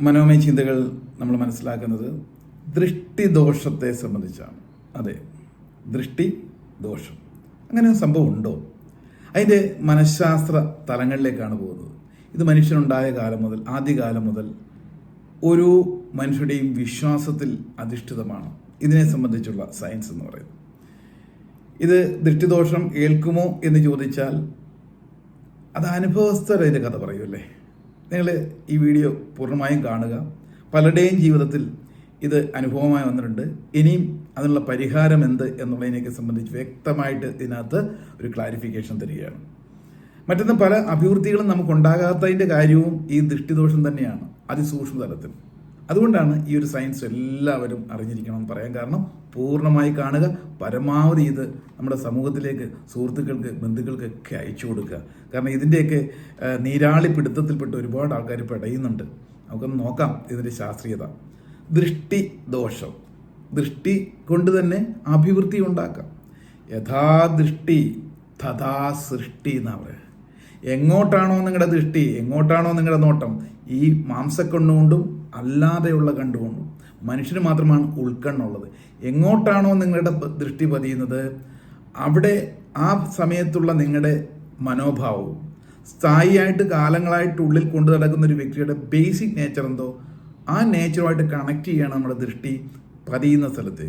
മനോമയ ചിന്തകൾ നമ്മൾ മനസ്സിലാക്കുന്നത് ദൃഷ്ടിദോഷത്തെ സംബന്ധിച്ചാണ്. അതെ ദൃഷ്ടി ദോഷം അങ്ങനെ ഒരു സംഭവം ഉണ്ടോ? അതിന്റെ മനഃശാസ്ത്ര തലങ്ങളിലേക്കാണ് പോകുന്നത്. ഇത് മനുഷ്യനുണ്ടായ കാലം മുതൽ ആദ്യകാലം മുതൽ ഒരു മനുഷ്യരുടെയും വിശ്വാസത്തിൽ അധിഷ്ഠിതമാണ്. ഇതിനെ സംബന്ധിച്ചുള്ള സയൻസ് എന്ന് പറയുന്നത്. ഇത് ദൃഷ്ടിദോഷം ഏൽക്കുമോ എന്ന് ചോദിച്ചാൽ അത് അനുഭവസ്ഥരുടെ കഥ പറയുമല്ലേ നിങ്ങൾ ഈ വീഡിയോ പൂർണമായും കാണുക. പലരുടെയും ജീവിതത്തിൽ ഇത് അനുഭവമായി വന്നിട്ടുണ്ട്. ഇനിയും അതിനുള്ള പരിഹാരം എന്ത് എന്നുള്ളതിനെയൊക്കെ സംബന്ധിച്ച് വ്യക്തമായിട്ട് ഇതിനകത്ത് ഒരു ക്ലാരിഫിക്കേഷൻ തരികയാണ്. മറ്റൊന്ന് പല അഭിവൃദ്ധികളും നമുക്കുണ്ടാകാത്തതിന്റെ കാര്യവും ഈ ദൃഷ്ടിദോഷം തന്നെയാണ്. അതിസൂക്ഷ്മ തലത്തിൽ അതുകൊണ്ടാണ് ഈ ഒരു സയൻസ് എല്ലാവരും അറിഞ്ഞിരിക്കണം എന്ന് പറയാൻ കാരണം പൂർണമായി കാണുക പരമാവധി ഇത് നമ്മുടെ സമൂഹത്തിലേക്ക് സുഹൃത്തുക്കൾക്ക് ബന്ധുക്കൾക്കൊക്കെ അയച്ചു കൊടുക്കുക. കാരണം ഇതിന്റെയൊക്കെ നീരാളിപ്പിടുത്തത്തിൽപ്പെട്ട് നീരാളി പിടുത്തത്തിൽപ്പെട്ട് ഒരുപാട് ആൾക്കാർ പെടയുന്നുണ്ട് നമുക്കൊന്ന് നോക്കാം ഇതിന്റെ ശാസ്ത്രീയത. ദൃഷ്ടി ദോഷം ദൃഷ്ടി കൊണ്ട് തന്നെ അഭിവൃദ്ധി ഉണ്ടാക്കാം. യഥാദൃഷ്ടി തഥാ സൃഷ്ടി എന്നാ പറയുക എങ്ങോട്ടാണോ നിങ്ങളുടെ ദൃഷ്ടി എങ്ങോട്ടാണോ നിങ്ങളുടെ നോട്ടം ഈ മാംസക്കണ്ണുകൊണ്ടും അല്ലാതെയുള്ള കണ്ടുകൊണ്ടും മനുഷ്യന് മാത്രമാണ് ഉൾക്കണ്ണുള്ളത് എങ്ങോട്ടാണോ നിങ്ങളുടെ ദൃഷ്ടി പതിയുന്നത് അവിടെ ആ സമയത്തുള്ള നിങ്ങളുടെ മനോഭാവവും സ്ഥായിയായിട്ട് കാലങ്ങളായിട്ട് ഉള്ളിൽ കൊണ്ടു നടക്കുന്ന ഒരു വ്യക്തിയുടെ ബേസിക് നേച്ചർ എന്തോ ആ നേച്ചറുമായിട്ട് കണക്ട് ചെയ്യുകയാണ് നമ്മുടെ ദൃഷ്ടി പതിയുന്ന സ്ഥലത്ത്.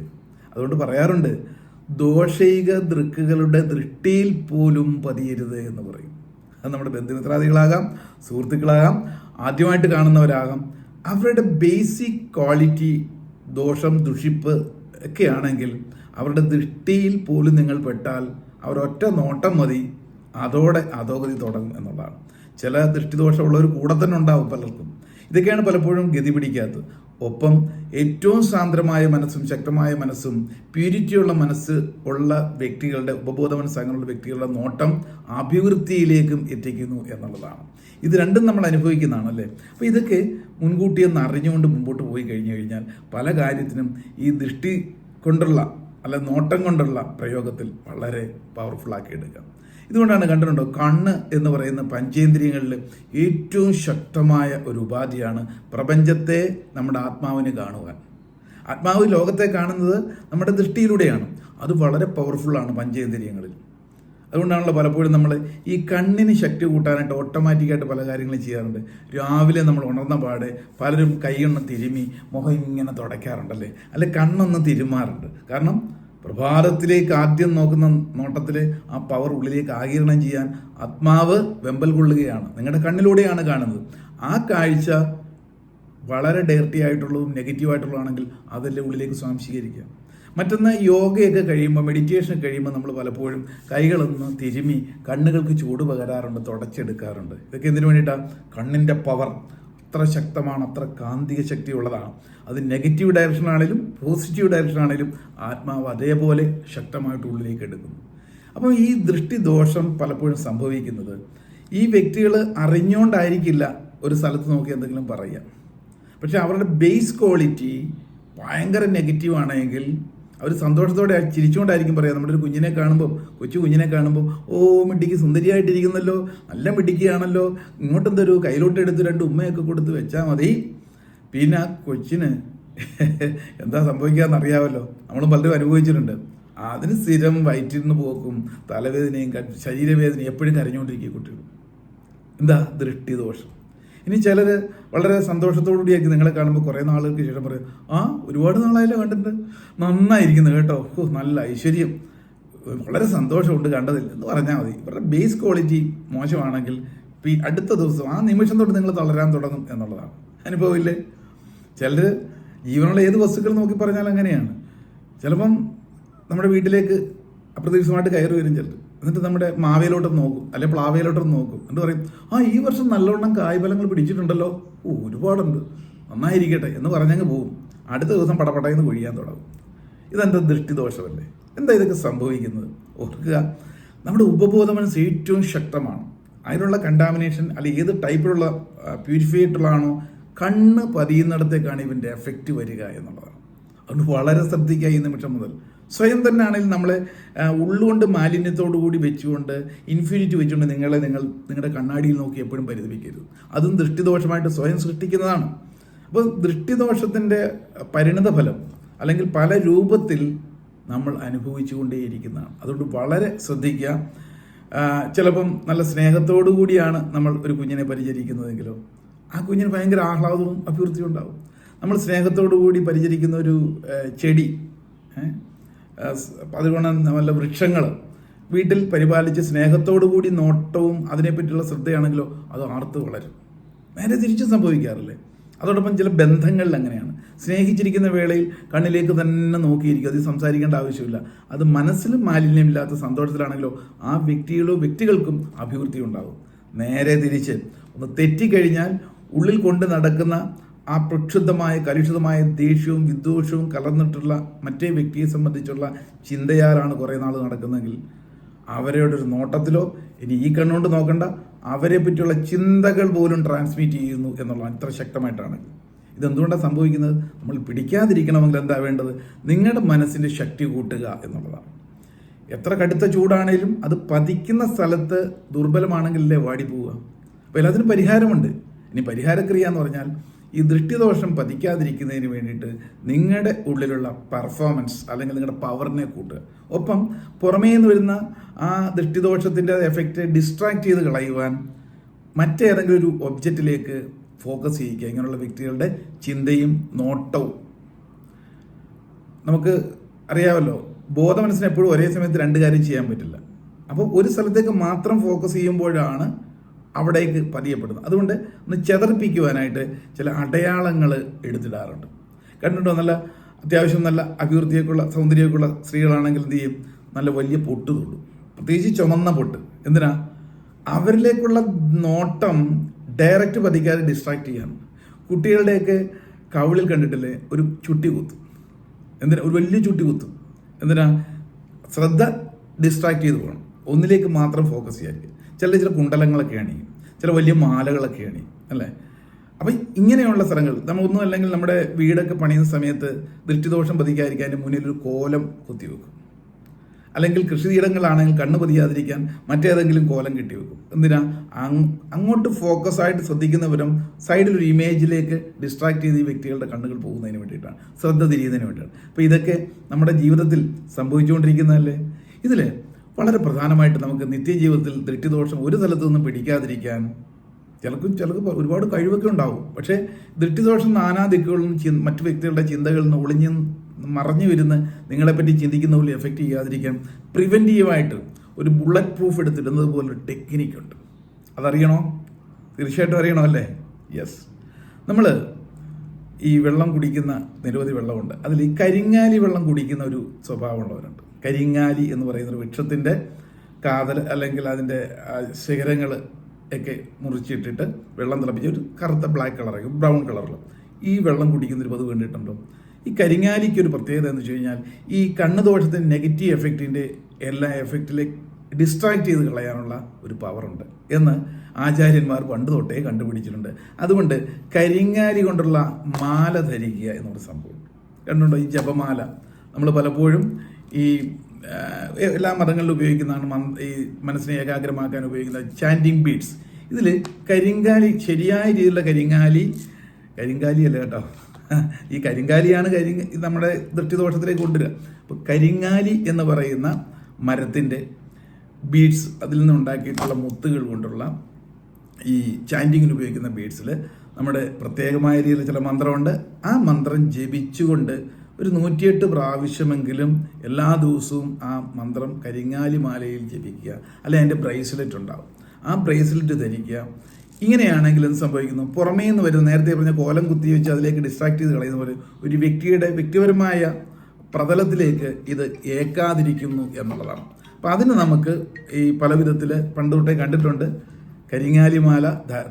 അതുകൊണ്ട് പറയാറുണ്ട് ദോഷൈക ദൃക്കുകളുടെ ദൃഷ്ടിയിൽ പോലും പതിയരുത് എന്ന് പറയും. അത് നമ്മുടെ ബന്ധുമിത്രാദികളാകാം സുഹൃത്തുക്കളാകാം ആദ്യമായിട്ട് കാണുന്നവരാകാം. അവരുടെ ബേസിക് ക്വാളിറ്റി ദോഷം ദുഷിപ്പ് ഒക്കെ ആണെങ്കിൽ അവരുടെ ദൃഷ്ടിയിൽ പോലും നിങ്ങൾ പെട്ടാൽ അവരൊറ്റ നോട്ടം മതി. അതോടെ അധോഗതി തുടങ്ങും എന്നുള്ളതാണ്. ചില ദൃഷ്ടിദോഷമുള്ളവർ കൂടെ തന്നെ ഉണ്ടാവും പലർക്കും. ഇതൊക്കെയാണ് പലപ്പോഴും ഗതി പിടിക്കാത്തത്. ഒപ്പം ഏറ്റവും സാന്ദ്രമായ മനസ്സും ശക്തമായ മനസ്സും പ്യൂരിറ്റിയുള്ള മനസ്സ് ഉള്ള വ്യക്തികളുടെ ഉപബോധ മനസ്സ് വ്യക്തികളുടെ നോട്ടം അഭിവൃദ്ധിയിലേക്കും എത്തിക്കുന്നു എന്നുള്ളതാണ്. ഇത് രണ്ടും നമ്മൾ അനുഭവിക്കുന്നതാണ് അല്ലേ? അപ്പോൾ ഇതൊക്കെ മുൻകൂട്ടി ഒന്ന് അറിഞ്ഞുകൊണ്ട് മുമ്പോട്ട് പോയി കഴിഞ്ഞു കഴിഞ്ഞാൽ പല കാര്യത്തിനും ഈ ദൃഷ്ടി കൊണ്ടുള്ള അല്ല നോട്ടം കൊണ്ടുള്ള പ്രയോഗത്തിൽ വളരെ പവർഫുള്ളാക്കി എടുക്കാം. ഇതുകൊണ്ടാണ് കണ്ടിട്ടുണ്ടോ? കണ്ണ് എന്ന് പറയുന്ന പഞ്ചേന്ദ്രിയങ്ങളിൽ ഏറ്റവും ശക്തമായ ഒരു ഉപാധിയാണ് പ്രപഞ്ചത്തെ നമ്മുടെ ആത്മാവിന് കാണുവാൻ. ആത്മാവ് ലോകത്തെ കാണുന്നത് നമ്മുടെ ദൃഷ്ടിയിലൂടെയാണ്. അത് വളരെ പവർഫുള്ളാണ് പഞ്ചേന്ദ്രിയങ്ങളിൽ. അതുകൊണ്ടാണല്ലോ പലപ്പോഴും നമ്മൾ ഈ കണ്ണിന് ശക്തി കൂട്ടാനായിട്ട് ഓട്ടോമാറ്റിക്കായിട്ട് പല കാര്യങ്ങളും ചെയ്യാറുണ്ട്. രാവിലെ നമ്മൾ ഉണർന്ന പാടെ പലരും കൈയൊന്ന് തിരുമി മുഖം ഇങ്ങനെ തുടയ്ക്കാറുണ്ടല്ലേ? അല്ലെ കണ്ണൊന്ന് തിരുമാറുണ്ട്. കാരണം പ്രഭാതത്തിലേക്ക് ആദ്യം നോക്കുന്ന നോട്ടത്തിൽ ആ പവർ ഉള്ളിലേക്ക് ആകിരണം ചെയ്യാൻ ആത്മാവ് വെമ്പൽ കൊള്ളുകയാണ്. നിങ്ങളുടെ കണ്ണിലൂടെയാണ് കാണുന്നത്. ആ കാഴ്ച വളരെ ഡയർട്ടി ആയിട്ടുള്ളതും നെഗറ്റീവ് ആയിട്ടുള്ളതാണെങ്കിൽ അതെല്ലാം ഉള്ളിലേക്ക് സ്വാംശീകരിക്കുക മറ്റൊന്ന് യോഗയൊക്കെ കഴിയുമ്പോൾ മെഡിറ്റേഷൻ കഴിയുമ്പോൾ നമ്മൾ പലപ്പോഴും കൈകളൊന്ന് തിരുമി കണ്ണുകൾക്ക് ചൂട് പകരാറുണ്ട് തുടച്ചെടുക്കാറുണ്ട്. ഇതൊക്കെ എന്തിനു വേണ്ടിയിട്ടാണ് കണ്ണിന്റെ പവർ അത്ര ശക്തമാണ് അത്ര കാന്തിക ശക്തിയുള്ളതാണ്. അത് നെഗറ്റീവ് ഡയറക്ഷനാണേലും പോസിറ്റീവ് ഡയറക്ഷനാണേലും ആത്മാവ് അതേപോലെ ശക്തമായിട്ട് ഉള്ളിലേക്ക് എടുക്കുന്നു. അപ്പോൾ ഈ ദൃഷ്ടിദോഷം പലപ്പോഴും സംഭവിക്കുന്നത് ഈ വ്യക്തികൾ അറിഞ്ഞുകൊണ്ടായിരിക്കില്ല ഒരു സ്ഥലത്ത് നോക്കി എന്തെങ്കിലും പറയുക. പക്ഷെ അവരുടെ ബേസ് ക്വാളിറ്റി ഭയങ്കര നെഗറ്റീവ് ആണെങ്കിൽ അവർ സന്തോഷത്തോടെ ചിരിച്ചുകൊണ്ടായിരിക്കും പറയാം നമ്മുടെ ഒരു കുഞ്ഞിനെ കാണുമ്പോൾ കൊച്ചു കുഞ്ഞിനെ കാണുമ്പോൾ ഓ മിടിക്ക് സുന്ദരിയായിട്ടിരിക്കുന്നല്ലോ നല്ല മിട്ടിക്കയാണല്ലോ ഇങ്ങോട്ടും തരൂ കയ്യിലോട്ട് എടുത്ത് രണ്ട് ഉമ്മയൊക്കെ കൊടുത്ത് വെച്ചാൽ മതി. പിന്നെ ആ കൊച്ചിന് എന്താ സംഭവിക്കാന്ന് അറിയാമല്ലോ നമ്മൾ പലരും അനുഭവിച്ചിട്ടുണ്ട്. അതിന് സ്ഥിരം വയറ്റിൽ നിന്ന് പോക്കും തലവേദനയും ശരീരവേദനയും എപ്പോഴും കരഞ്ഞുകൊണ്ടിരിക്കുക കുട്ടികൾ. എന്താ ദൃഷ്ടിദോഷം? ഇനി ചിലർ വളരെ സന്തോഷത്തോടുകൂടിയായിരിക്കും നിങ്ങളെ കാണുമ്പോൾ കുറേ നാളുകൾക്ക് ശേഷം പറയും ആ ഒരുപാട് നാളായല്ലോ കണ്ടിട്ട്. നന്നായിരിക്കുന്നു കേട്ടോ. ഓ നല്ല ഐശ്വര്യം. വളരെ സന്തോഷമുണ്ട് കണ്ടതിൽ. എന്ന് പറഞ്ഞാൽ മതി. ഇവരുടെ ബേസ് ക്വാളിറ്റി മോശമാണെങ്കിൽ പി അടുത്ത ദിവസം ആ നിമിഷം തൊട്ട് നിങ്ങൾ തളരാൻ തുടങ്ങും എന്നുള്ളതാണ്. അനുഭവമില്ലേ ചിലർ ജീവനുള്ള ഏത് വസ്തുക്കൾ നോക്കി പറഞ്ഞാൽ അങ്ങനെയാണ്. ചിലപ്പം നമ്മുടെ വീട്ടിലേക്ക് അപ്രതീക്ഷിതമായിട്ട് കയറി വരും ചിലർ എന്നിട്ട് നമ്മുടെ മാവേലോട്ട് നോക്കും. അല്ലെ പ്ലാവയിലോട്ട് നോക്കും. എന്നിട്ട് പറയും ആ ഈ വർഷം നല്ലവണ്ണം കായ്ഫലങ്ങൾ പിടിച്ചിട്ടുണ്ടല്ലോ. ഓ ഒരുപാടുണ്ട്. നന്നായിരിക്കട്ടെ എന്ന് പറഞ്ഞങ്ങ് പോകും അടുത്ത ദിവസം പടപടയെന്ന് കൊഴിയാൻ തുടങ്ങും. ഇതെന്താ ദൃഷ്ടിദോഷമല്ലേ? എന്താ ഇതൊക്കെ സംഭവിക്കുന്നത്? ഓർക്കുക നമ്മുടെ ഉപബോധ മനസ്സ് ഏറ്റവും ശക്തമാണ്. അതിനുള്ള കണ്ടാമിനേഷൻ അല്ലെ ഏത് ടൈപ്പിലുള്ള പ്യൂരിഫൈറ്റുള്ളതാണോ കണ്ണ് പതിയുന്നിടത്തേക്കാണ് ഇവന്റെ എഫക്റ്റ് വരിക എന്നുള്ളതാണ്. അതുകൊണ്ട് വളരെ ശ്രദ്ധിക്കുക ഈ നിമിഷം മുതൽ. സ്വയം തന്നെ ആണെങ്കിൽ ഉള്ളുകൊണ്ട് മാലിന്യത്തോടു കൂടി വെച്ചുകൊണ്ട് ഇൻഫിനിറ്റി വെച്ചുകൊണ്ട് നിങ്ങളെ നിങ്ങൾ നിങ്ങളുടെ കണ്ണാടിയിൽ നോക്കി എപ്പോഴും പരിതപിക്കരുത്. അതും ദൃഷ്ടിദോഷമായിട്ട് സ്വയം സൃഷ്ടിക്കുന്നതാണ്. അപ്പോൾ ദൃഷ്ടിദോഷത്തിന്റെ പരിണിതഫലം അല്ലെങ്കിൽ പല രൂപത്തിൽ നമ്മൾ അനുഭവിച്ചുകൊണ്ടേയിരിക്കുന്നതാണ്. അതുകൊണ്ട് വളരെ ശ്രദ്ധിക്കുക. ചിലപ്പം നല്ല സ്നേഹത്തോടു കൂടിയാണ് നമ്മൾ ഒരു കുഞ്ഞിനെ പരിചരിക്കുന്നതെങ്കിലോ ആ കുഞ്ഞിന് ഭയങ്കര ആഹ്ലാദവും അഭിവൃദ്ധിയും ഉണ്ടാവും. നമ്മൾ സ്നേഹത്തോടു കൂടി പരിചരിക്കുന്ന ഒരു ചെടി അതുകൊണ്ട് നല്ല വൃക്ഷങ്ങൾ വീട്ടിൽ പരിപാലിച്ച് സ്നേഹത്തോടു കൂടി നോട്ടവും അതിനെപ്പറ്റിയുള്ള ശ്രദ്ധയാണെങ്കിലോ അത് ആർത്ത് വളരും. നേരെ തിരിച്ചും സംഭവിക്കാറില്ലേ? അതോടൊപ്പം ചില ബന്ധങ്ങളിൽ അങ്ങനെയാണ്. സ്നേഹിച്ചിരിക്കുന്ന വേളയിൽ കണ്ണിലേക്ക് തന്നെ നോക്കിയിരിക്കും. അത് സംസാരിക്കേണ്ട ആവശ്യമില്ല. അത് മനസ്സിലും മാലിന്യമില്ലാത്ത സന്തോഷത്തിലാണെങ്കിലോ ആ വ്യക്തികളോ വ്യക്തികൾക്കും അഭിവൃദ്ധി ഉണ്ടാകും. നേരെ തിരിച്ച് ഒന്ന് തെറ്റിക്കഴിഞ്ഞാൽ ഉള്ളിൽ കൊണ്ട് നടക്കുന്ന ആ പ്രക്ഷുബ്ധമായ കലുഷിതമായ ദേഷ്യവും വിദ്വേഷവും കലർന്നിട്ടുള്ള മറ്റേ വ്യക്തിയെ സംബന്ധിച്ചുള്ള ചിന്തയാലാണ് കുറേ നാൾ നടക്കുന്നതെങ്കിൽ അവരുടെ ഒരു നോട്ടത്തിലോ ഇനി ഈ കണ്ണുകൊണ്ട് നോക്കണ്ട അവരെ പറ്റിയുള്ള ചിന്തകൾ പോലും ട്രാൻസ്മിറ്റ് ചെയ്യുന്നു എന്നുള്ളതാണ് ഇത്ര ശക്തമായിട്ടാണ്. ഇതെന്തുകൊണ്ടാണ് സംഭവിക്കുന്നത്? നമ്മൾ പിടിക്കാതിരിക്കണമെങ്കിൽ എന്താ വേണ്ടത്? നിങ്ങളുടെ മനസ്സിന്റെ ശക്തി കൂട്ടുക എന്നുള്ളതാണ്. എത്ര കടുത്ത ചൂടാണേലും അത് പതിക്കുന്ന സ്ഥലത്ത് ദുർബലമാണെങ്കിലല്ലേ വാടി പോവുക അപ്പോൾ എല്ലാത്തിനും പരിഹാരമുണ്ട്. ഇനി പരിഹാരക്രിയ എന്ന് പറഞ്ഞാൽ ഈ ദൃഷ്ടിദോഷം പതിക്കാതിരിക്കുന്നതിന് വേണ്ടിയിട്ട് നിങ്ങളുടെ ഉള്ളിലുള്ള പെർഫോമൻസ് അല്ലെങ്കിൽ നിങ്ങളുടെ പവറിനെ കൂട്ടുക. ഒപ്പം പുറമേ നിന്ന് വരുന്ന ആ ദൃഷ്ടിദോഷത്തിന്റെ എഫക്റ്റ് ഡിസ്ട്രാക്ട് ചെയ്ത് കളയുവാൻ മറ്റേതെങ്കിലും ഒരു ഒബ്ജക്റ്റിലേക്ക് ഫോക്കസ് ചെയ്യിക്കുക. ഇങ്ങനെയുള്ള വ്യക്തികളുടെ ചിന്തയും നോട്ടവും. നമുക്ക് അറിയാമല്ലോ ബോധമനസ്സിന് എപ്പോഴും ഒരേ സമയത്ത് രണ്ട് കാര്യം ചെയ്യാൻ പറ്റില്ല. അപ്പോൾ ഒരു സ്ഥലത്തേക്ക് മാത്രം ഫോക്കസ് ചെയ്യുമ്പോഴാണ് അവിടേക്ക് പതിയപ്പെടുന്നത് അതുകൊണ്ട് ഒന്ന് ചെതറിപ്പിക്കുവാനായിട്ട് ചില അടയാളങ്ങൾ എടുത്തിടാറുണ്ട്. കണ്ടിട്ടോ നല്ല അത്യാവശ്യം നല്ല അഭിവൃദ്ധിയൊക്കെയുള്ള സൗന്ദര്യമൊക്കെയുള്ള സ്ത്രീകളാണെങ്കിൽ എന്ത് ചെയ്യും? നല്ല വലിയ പൊട്ട് തൊടും. പ്രത്യേകിച്ച് ചുമന്ന പൊട്ട്. എന്തിനാ? അവരിലേക്കുള്ള നോട്ടം ഡയറക്റ്റ് പതിക്കാതെ ഡിസ്ട്രാക്ട് ചെയ്യാണ്. കുട്ടികളുടെയൊക്കെ കവിളിൽ കണ്ടിട്ടില്ലേ? ഒരു ചുട്ടി കുത്തും. എന്തിനാ? ഒരു വലിയ ചുട്ടി കുത്തും. എന്തിനാ? ശ്രദ്ധ ഡിസ്ട്രാക്ട് ചെയ്ത് പോകണം. ഒന്നിലേക്ക് മാത്രം ഫോക്കസ് ചെയ്യാൻ ചില ചില കുണ്ടലങ്ങളൊക്കെ അണിയും ചില വലിയ മാലകളൊക്കെ അണിയും അല്ലേ? അപ്പം ഇങ്ങനെയുള്ള സ്ഥലങ്ങൾ നമ്മൾ ഒന്നും അല്ലെങ്കിൽ നമ്മുടെ വീടൊക്കെ പണിയുന്ന സമയത്ത് ദൃഷ്ടിദോഷം പതിക്കാതിരിക്കാൻ മുന്നിൽ ഒരു കോലം കുത്തിവെക്കും അല്ലെങ്കിൽ കൃഷിയിടങ്ങളാണെങ്കിൽ കണ്ണ് പതിയാതിരിക്കാൻ മറ്റേതെങ്കിലും കോലം കെട്ടി വെക്കും. എന്തിനാ? അങ്ങോട്ട് ഫോക്കസ് ആയിട്ട് ശ്രദ്ധിക്കുന്നവരും സൈഡിൽ ഒരു ഇമേജിലേക്ക് ഡിസ്ട്രാക്ട് ചെയ്ത് ഈ വ്യക്തികളുടെ കണ്ണുകൾ പോകുന്നതിന് വേണ്ടിയിട്ടാണ്. ശ്രദ്ധ തിരിയുന്നതിന് വേണ്ടിയിട്ടാണ്. അപ്പോൾ ഇതൊക്കെ നമ്മുടെ ജീവിതത്തിൽ സംഭവിച്ചുകൊണ്ടിരിക്കുന്നതല്ലേ? ഇതിൽ വളരെ പ്രധാനമായിട്ട് നമുക്ക് നിത്യജീവിതത്തിൽ ദൃഷ്ടിദോഷം ഒരു സ്ഥലത്തു നിന്നും പിടിക്കാതിരിക്കാൻ ചിലർക്കും ചിലർക്ക് ഒരുപാട് കഴിവൊക്കെ ഉണ്ടാവും. പക്ഷേ ദൃഷ്ടിദോഷം നാനാ ദിക്കുകളിൽ നിന്ന് മറ്റു വ്യക്തികളുടെ ചിന്തകളിൽ നിന്ന് ഒളിഞ്ഞ് മറഞ്ഞു വരുന്ന നിങ്ങളെപ്പറ്റി ചിന്തിക്കുന്ന പോലെ എഫക്റ്റ് ചെയ്യാതിരിക്കാൻ പ്രിവെന്റീവായിട്ട് ഒരു ബുള്ളറ്റ് പ്രൂഫ് എടുത്തിടുന്നത് ടെക്നിക്ക് ഉണ്ട്. അതറിയണോ? തീർച്ചയായിട്ടും അറിയണോ അല്ലേ? യെസ് നമ്മൾ ഈ വെള്ളം കുടിക്കുന്ന നിരവധി വെള്ളമുണ്ട്. അതിൽ ഈ കരിങ്ങാലി വെള്ളം കുടിക്കുന്ന ഒരു സ്വഭാവമുള്ളവരുണ്ട്. കരിങ്ങാലി എന്ന് പറയുന്ന ഒരു വൃക്ഷത്തിന്റെ കാതൽ അല്ലെങ്കിൽ അതിന്റെ ശിഖരങ്ങൾ ഒക്കെ മുറിച്ചിട്ടിട്ട് വെള്ളം തിളപ്പിച്ച് ഒരു കറുത്ത ബ്ലാക്ക് കളറായിരിക്കും ബ്രൗൺ കളറിൽ ഈ വെള്ളം കുടിക്കുന്ന ഒരു പതിവ് കണ്ടിട്ടുണ്ടോ? ഈ കരിങ്ങാലിക്ക് ഒരു പ്രത്യേകത എന്ന് വെച്ച് കഴിഞ്ഞാൽ ഈ കണ്ണ് ദോഷത്തിന്റെ നെഗറ്റീവ് എഫക്റ്റിന്റെ എല്ലാ എഫക്റ്റിലെ ഡിസ്ട്രാക്ട് ചെയ്ത് കളയാനുള്ള ഒരു പവറുണ്ട് എന്ന് ആചാര്യന്മാർ പണ്ട് തൊട്ടേ കണ്ടുപിടിച്ചിട്ടുണ്ട്. അതുകൊണ്ട് കരിങ്ങാലി കൊണ്ടുള്ള മാല ധരിക്കുക എന്നൊരു സംഭവം. കണ്ടുണ്ടോ ഈ ജപമാല? നമ്മൾ പലപ്പോഴും ഈ എല്ലാ മതങ്ങളിലും ഉപയോഗിക്കുന്നതാണ് ഈ മനസ്സിനെ ഏകാഗ്രമാക്കാൻ ഉപയോഗിക്കുന്ന ചാന്റിങ് ബീഡ്സ് ഇതിൽ കരിങ്കാലി ശരിയായ രീതിയിലുള്ള കരിങ്കാലി കരിങ്കാലി അല്ല കേട്ടോ. ഈ കരിങ്കാലിയാണ് കരി നമ്മുടെ ദൃഷ്ടിദോഷത്തിലേക്ക് കൊണ്ടുവരിക. അപ്പോൾ കരിങ്കാലി എന്ന് പറയുന്ന മരത്തിന്റെ ബീഡ്സ് അതിൽ നിന്ന് ഉണ്ടാക്കിയിട്ടുള്ള മുത്തുകൾ കൊണ്ടുള്ള ഈ ചാന്റിങ്ങിന് ഉപയോഗിക്കുന്ന ബീഡ്സിൽ നമ്മുടെ പ്രത്യേകമായ രീതിയിൽ ചില മന്ത്രമുണ്ട്. ആ മന്ത്രം ജപിച്ചുകൊണ്ട് ഒരു നൂറ്റിയെട്ട് പ്രാവശ്യമെങ്കിലും എല്ലാ ദിവസവും ആ മന്ത്രം കരിങ്ങാലി മാലയിൽ ജപിക്കുക. അല്ലെ അതിന്റെ ബ്രേസ്ലെറ്റ് ഉണ്ടാവും. ആ ബ്രേസ്ലെറ്റ് ധരിക്കുക. ഇങ്ങനെയാണെങ്കിൽ എന്ത് സംഭവിക്കുന്നു. പുറമേ നിന്ന് വരുന്ന നേരത്തെ പറഞ്ഞ കോലം കുത്തി വെച്ച് അതിലേക്ക് ഡിസ്ട്രാക്ട് ചെയ്ത് കളയുന്ന പോലെ ഒരു വ്യക്തിയുടെ വ്യക്തിപരമായ പ്രതലത്തിലേക്ക് ഇത് ഏക്കാതിരിക്കുന്നു എന്നുള്ളതാണ്. അപ്പം അതിന് നമുക്ക് ഈ പല വിധത്തിൽ പണ്ട് തൊട്ടേ കണ്ടിട്ടുണ്ട്. കരിങ്ങാലിമാല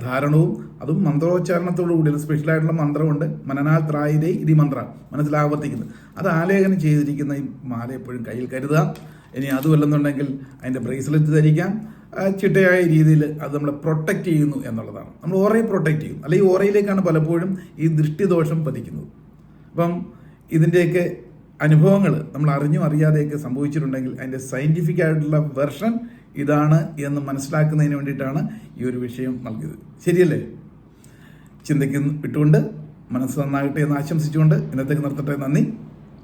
ധാരണവും അതും മന്ത്രോച്ചാരണത്തോടു സ്പെഷ്യൽ സ്പെഷ്യലായിട്ടുള്ള മന്ത്രമുണ്ട്. മനനാൽ ത്രായിരേ ഇതി മന്ത്ര. മനസ്സിൽ ആവർത്തിക്കുന്നത് അത് ആലേഖനം ചെയ്തിരിക്കുന്ന ഈ മാല എപ്പോഴും കയ്യിൽ കരുതാം ഇനി അതുമല്ലെന്നുണ്ടെങ്കിൽ അതിന്റെ ബ്രേസ്ലെറ്റ് ധരിക്കാം. ചിട്ടയായ രീതിയിൽ അത് നമ്മളെ പ്രൊട്ടക്റ്റ് ചെയ്യുന്നു എന്നുള്ളതാണ്. നമ്മൾ ഓറയെ പ്രൊട്ടക്റ്റ് ചെയ്യും അല്ലെങ്കിൽ ഓറയിലേക്കാണ് പലപ്പോഴും ഈ ദൃഷ്ടിദോഷം പതിക്കുന്നത്. അപ്പം ഇതിന്റെയൊക്കെ അനുഭവങ്ങൾ നമ്മൾ അറിഞ്ഞും അറിയാതെയൊക്കെ സംഭവിച്ചിട്ടുണ്ടെങ്കിൽ അതിന്റെ സയന്റിഫിക് ആയിട്ടുള്ള വെർഷൻ ഇതാണ് എന്ന് മനസ്സിലാക്കുന്നതിന് വേണ്ടിയിട്ടാണ് ഈ ഒരു വിഷയം നൽകിയത്. ശരിയല്ലേ? ചിന്തയ്ക്ക് വിട്ടുകൊണ്ട് മനസ്സ് നന്നാകട്ടെ എന്ന് ആശംസിച്ചുകൊണ്ട് ഇന്നത്തേക്ക് നിർത്തട്ടെ. നന്ദി.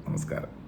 നമസ്കാരം.